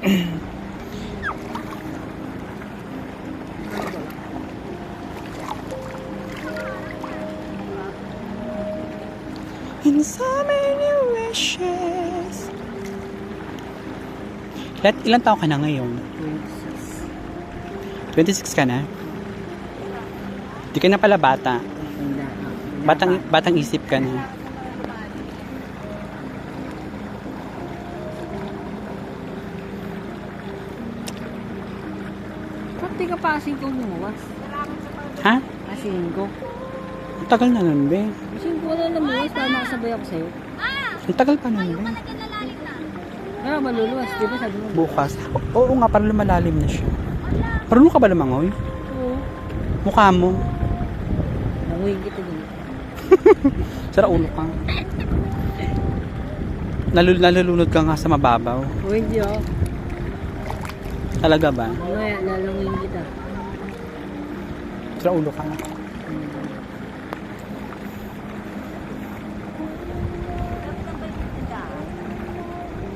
In so many wishes. Ilan, ilan taon ka na ngayon? 26 ka na? Di ka na pala bata. Batang, batang isip ka na. Ba't di ka pa asing ko bumuwas? Ha? Asing ko. Ang tagal na nun, be. Asing ko na lumuwas dahil nakasabay ako sa'yo. Ang tagal pa nun, be. Kaya maluluwas, di ba sabi mo? Bukas. O- Oo nga, parang lumalalim na siya. Marunong ka ba lumangoy? Oo. Mukha mo. Nanguhin kita din. Sara ulo ka. Nalul nalulunod ka nga sa mababaw. O hindi ako. Talaga ba? Mamaya lalanguhin kita. Sara ulo ka.